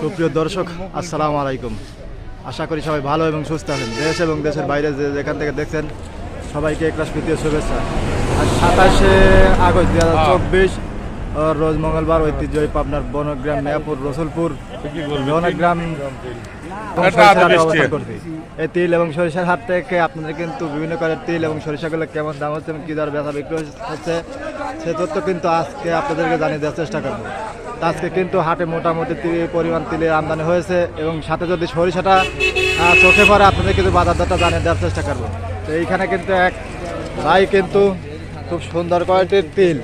সুপ্রিয় দর্শক আসসালামু আলাইকুম। আশা করি সবাই ভালো এবং সুস্থ আছেন। দেশ এবং দেশের বাইরে যে যেখান থেকে দেখছেন সবাইকে একরাশ প্রীতীয় শুভেচ্ছা। আজ সাতাশে আগস্ট দুই হাজার চব্বিশ রোজ মঙ্গলবার ঐতিহ্যই পাবনার বনগ্রাম মেয়াপুর রসুলপুর বনগ্রাম। এই তিল এবং সরিষার হাট থেকে আপনাদের কিন্তু বিভিন্ন করে তিল এবং সরিষাগুলো কেমন দাম হচ্ছে এবং কী দর বেচা বিক্রি হচ্ছে সে তথ্য কিন্তু আজকে আপনাদেরকে জানিয়ে দেওয়ার চেষ্টা করব। আজকে কিন্তু হাটে মোটামুটি তিল পরিমাণ তিলের আমদানি হয়েছে এবং সাথে যদি সরিষাটা চোখে পড়ে আপনাদের কিন্তু বাজার দরটা জানিয়ে দেওয়ার চেষ্টা করব। তো এইখানে কিন্তু এক ভাই কিন্তু খুব সুন্দর কোয়ালিটির তিল।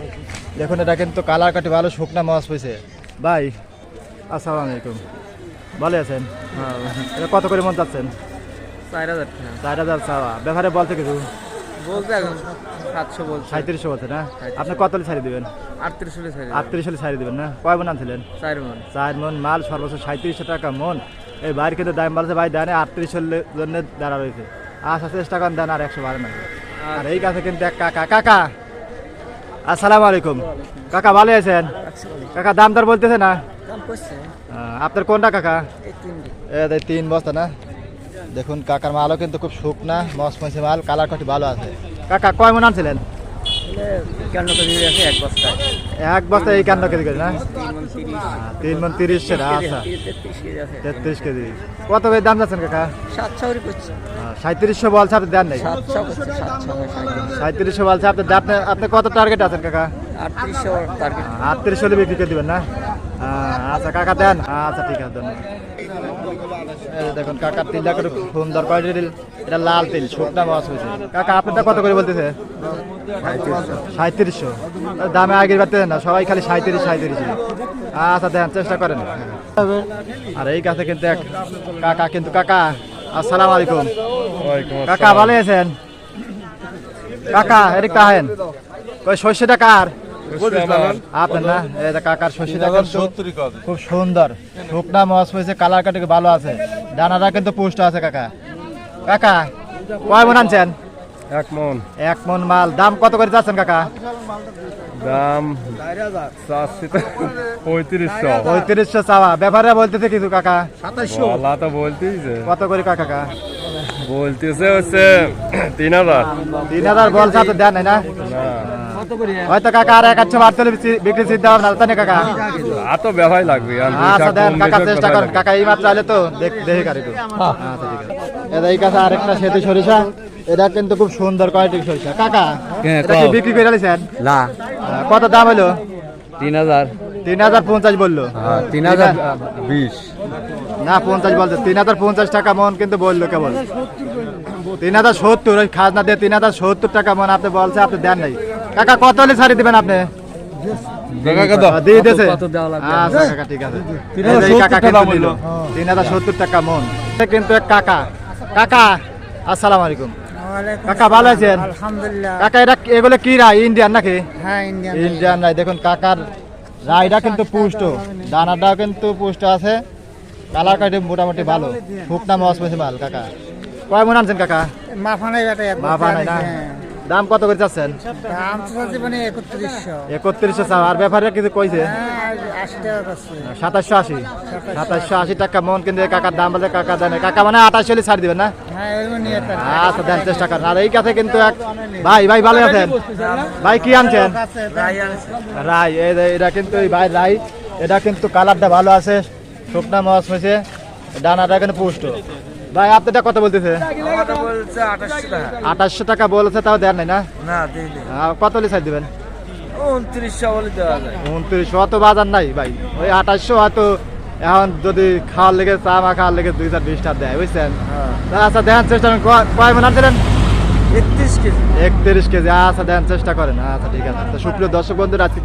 দেখুন এটা কিন্তু কালার কাটি ভালো শুকনা মাছ হয়েছে। ভাই আসসালামু আলাইকুম। ভালো আছেন? এটা কত করে মন চাচ্ছেন? চার হাজার চার হাজার চাওয়া। ব্যাপারে বলতে কিছু? বলতে এখন সাতশো বলছে। সাঁত্রিশশো বলছে না? আপনি কত হলে ছাড়ি দিবেন? আটত্রিশ হলে ছাড়ি আটত্রিশ হলে ছাড়ি দিবেন না? কয় মন আনছিলেন? চার মন চার মন মাল সর্বোচ্চ সাঁত্রিশশো টাকা মন। এই কিন্তু দাম বলছে ভাই দেন আটত্রিশ জন্য দাঁড়া রয়েছে। আচ্ছা দেন আর একশো না আর এই কাছে কিন্তু এক কাকা। কাকা! আসসালামু আলাইকুম। কাকা ভালো আছেন? কাকা দাম দর বলতেছে না? আপনার কোনটা কাকা? তিন বস্তা না? দেখুন কাকার মালও কিন্তু খুব শুকনা মসমসে মাল কালার কটি ভালো আছে। কাকা কয় মন আনছিলেন? কেন কেজি আছে এক বস্তায়। এক বস্তা এই কান্ড কেজি করে না? তিন মন তিরিশ। সেটা আচ্ছা। তেত্রিশ কেজি আছে। তেত্রিশ কেজি। কত করে দাম যাচ্ছেন কাকা? সাতশো সাঁত্রিশশো বলছে আপনি দেন নাই? সাঁত্রিশশো বলছে আপনি আপনি আপনি কত টার্গেট আছেন কাকা? আটত্রিশশো টার্গেট আটত্রিশ হলে বিক্রি করে দিবেন না? আচ্ছা কাকা দেন। আচ্ছা ঠিক আছে ধন্যবাদ দেখুন কাকার তিনটা করে সুন্দর কোয়ালিটির এটা লাল তিল শুকনা মাছ হয়েছে। কাকা আপনারটা কত করে বলতেছে? সাঁত্রিশশো দামে আগের বাড়তে না সবাই খালি সাঁত্রিশ সাঁত্রিশ আচ্ছা দেন চেষ্টা করেন। আর এই কাছে কিন্তু এক কাকা কিন্তু কাকা আসসালামু আলাইকুম। কাকা ভালো আছেন? কাকা এদিক তাহেন কই শস্যটা কার? আপনার না কাকার শস্যটা কিন্তু খুব সুন্দর। শুকনা মাছ হয়েছে কালার কাটে ভালো আছে। দানাটা কিন্তু পুষ্ট আছে কাকা। কাকা কয় মন আনছেন? এক মন। এক মন মাল। দাম কত করে যাচ্ছেন কাকা? দাম পঁয়ত্রিশশো। পঁয়ত্রিশশো চাওয়া। ব্যাপারে বলতেছে কিছু কাকা? তো কত করে কাকা কাকা? বলতেছে হচ্ছে তিন হাজার। তিন হাজার বলছে আপনি দেন না। হয়তো কাকা আর এক আচ্ছা বাড়তে বিক্রি চিন্তা ভাবনা না কাকা। আর তো ব্যবহার লাগবে আচ্ছা দেন কাকা চেষ্টা করেন। কাকা এই মাত্র আইলে তো দেখে কার একটু। আচ্ছা ঠিক আছে। এই কাছে আরেকটা সেতু সরিষা। এটা কিন্তু খুব সুন্দর কোয়ালিটির সরিষা। কাকা হ্যাঁ, এটা কি বিক্রি করে আলিছেন না। কত দাম হলো? তিন হাজার। তিন হাজার পঞ্চাশ বলল। হ্যাঁ, তিন হাজার বিশ। না পঞ্চাশ বলছে। তিন হাজার পঞ্চাশ টাকা মন কিন্তু বলল কেবল। তিন হাজার সত্তর ওই খাজনা দিয়ে তিন হাজার সত্তর টাকা মন আপনি বলছে আপনি দেন নাই। কাকা কত হলে ছাড়ি দিবেন আপনি? আহ, দিয়ে দিয়েছে। আচ্ছা কাকা ঠিক আছে। এই যে এই কাকা কিন্তু দিল। তিন হাজার সত্তর টাকা মন। এটা কিন্তু এক কাকা। কাকা আসসালামু আলাইকুম। কাকা ভালো আছেন? কাকা এটা এগুলো কি রায়? ইন্ডিয়ান নাকি? হ্যাঁ ইন্ডিয়ান ইন্ডিয়ান দেখুন কাকার রাইটা কিন্তু পুষ্ট। দানাটাও কিন্তু পুষ্ট আছে। কালার কাটি মোটামুটি ভালো শুকনা মাছ পেয়েছে মাল কাকা কয় মন আনছেন কাকা মাফানাই বেটা এক মাফা নাই না দাম কত করে চাচ্ছেন দাম তো জীবনে একত্রিশশো একত্রিশশো চাও আর ব্যাপারে কিছু কইছে হ্যাঁ সাতাশশো আশি সাতাশশো আশি টাকা মন কিন্তু কাকার দাম বলে কাকা দেন কাকা মানে আঠাশ হলে ছাড় দিবেন না হ্যাঁ আচ্ছা দেন চেষ্টা করেন আর এই কাছে কিন্তু এক ভাই ভাই ভালো আছেন ভাই কি আনছেন রাই এই এটা কিন্তু এই ভাই রাই এটা কিন্তু কালারটা ভালো আছে শুকনা মাছ হয়েছে ডানাটা কিন্তু পুষ্ট। ভাই আপনারটা কত বলতেছে? আঠাশশো টাকা। বলেছে তাও দেন নাই না? কত হলে ছাড় দিবেন? উনত্রিশশো অত বাজার নাই ভাই। ওই আঠাশশো হয়তো এখন যদি খাওয়ার লেগে চা মা খাওয়ার লেগে দুই চার বিশ টাকা দেয় বুঝছেন? আচ্ছা দেখান চেষ্টা করেন। কয়- মন আনছিলেন একত্রিশ কেজি। একত্রিশ কেজি আচ্ছা দেন চেষ্টা করেন। আচ্ছা ঠিক আছে। সুপ্রিয় দর্শক বন্ধুরা আজকে